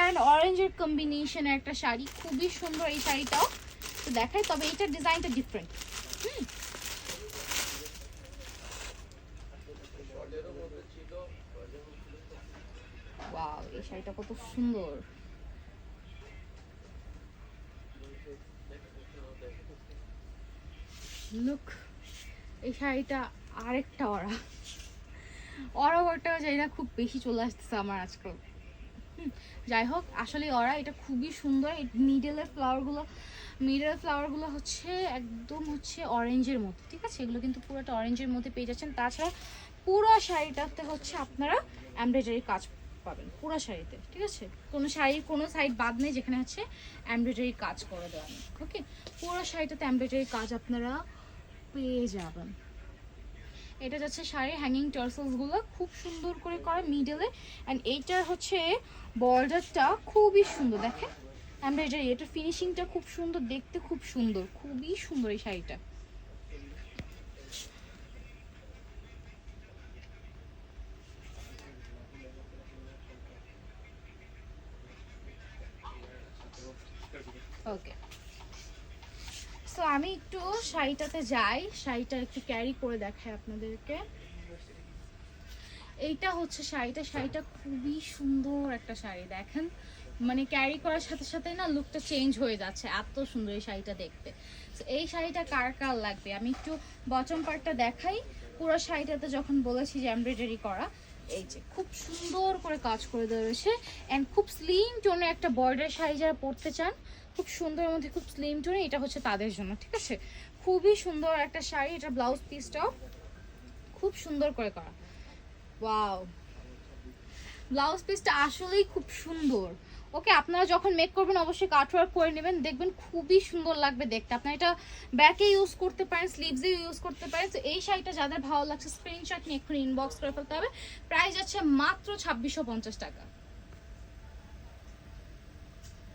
And অরেঞ্জের কম্বিনেশনে একটা শাড়ি। খুবই সুন্দর এই শাড়িটাও। তো দেখাই, তবে এইটার ডিজাইনটা ডিফারেন্ট হুম। ওয়াও এই শাড়িটা কত সুন্দর। লুক এই শাড়িটা আরেকটা অরা। অরা ওয়ারটাও যাই না খুব বেশি চলে আসতেছে আমার আজকাল। যাই হোক, আসলে ওরা এটা খুবই সুন্দর। মিডলের ফ্লাওয়ারগুলো মিডলের ফ্লাওয়ারগুলো হচ্ছে একদম হচ্ছে অরেঞ্জের মতো ঠিক আছে? এগুলো কিন্তু পুরোটা অরেঞ্জের মধ্যে পেয়ে যাচ্ছেন। তাছাড়া পুরো শাড়িটাতে হচ্ছে আপনারা এমব্রয়ডারি কাজ পাবেন, পুরো শাড়িতে, ঠিক আছে? কোনো শাড়ির কোনো সাইড বাদ নেই যেখানে হচ্ছে এমব্রয়ডারি কাজ করে দেওয়া ওকে পুরো শাড়িটাতে এমব্রয়ডারি কাজ আপনারা পেয়ে যাবেন। এটা যাচ্ছে শাড়ির হ্যাঙ্গিং টার্সেলসগুলো খুব সুন্দর করে করা মিডলে অ্যান্ড এইটার হচ্ছে বর্ডারটা খুবই সুন্দর, দেখেন। এমব্রয়ডারি এটার ফিনিশিংটা খুব সুন্দর, দেখতে খুব সুন্দর, খুবই সুন্দর এই শাড়িটা। ওকে সো আমি একটু শাড়িটাতে যাই। শাড়িটা একটু ক্যারি করে দেখাই আপনাদেরকে। এইটা হচ্ছে শাড়িটা। শাড়িটা খুবই সুন্দর একটা শাড়ি, দেখেন। মানে ক্যারি করার সাথে সাথে না লুকটা চেঞ্জ হয়ে যাচ্ছে। এত সুন্দর এই শাড়িটা দেখতে। এই শাড়িটা কার কার লাগবে? আমি একটু বটম পার্টটা দেখাই। পুরো শাড়িটাতে যখন বলেছি যে এমব্রয়ডারি করা এই যে, খুব সুন্দর করে কাজ করে দেওয়া রয়েছে। অ্যান্ড খুব স্লিম টোনে একটা বর্ডার শাড়ি যারা পরতে চান, খুব সুন্দরের মধ্যে খুব স্লিম টোনে এটা হচ্ছে তাদের জন্য, ঠিক আছে? খুবই সুন্দর একটা শাড়ি, এটা ব্লাউজ পিসটাও খুব সুন্দর করে করা। ওয়াও ব্লাউজ পিসটা আসলেই খুব সুন্দর। ওকে, আপনারা যখন মেক করবেন, অবশ্যই কাটওয়ার্ক করে নেবেন। দেখবেন খুবই সুন্দর লাগবে দেখতে। আপনারা এটা ব্যাকে ইউজ করতে পারেন স্লিভসে ইউজ করতে পারেন। তো এই শাড়িটা যাদের ভালো লাগছে স্ক্রিনশট নিয়ে এক্ষুনি ইনবক্স করে ফেলতে হবে। প্রাইস আছে মাত্র ছাব্বিশশো টাকা।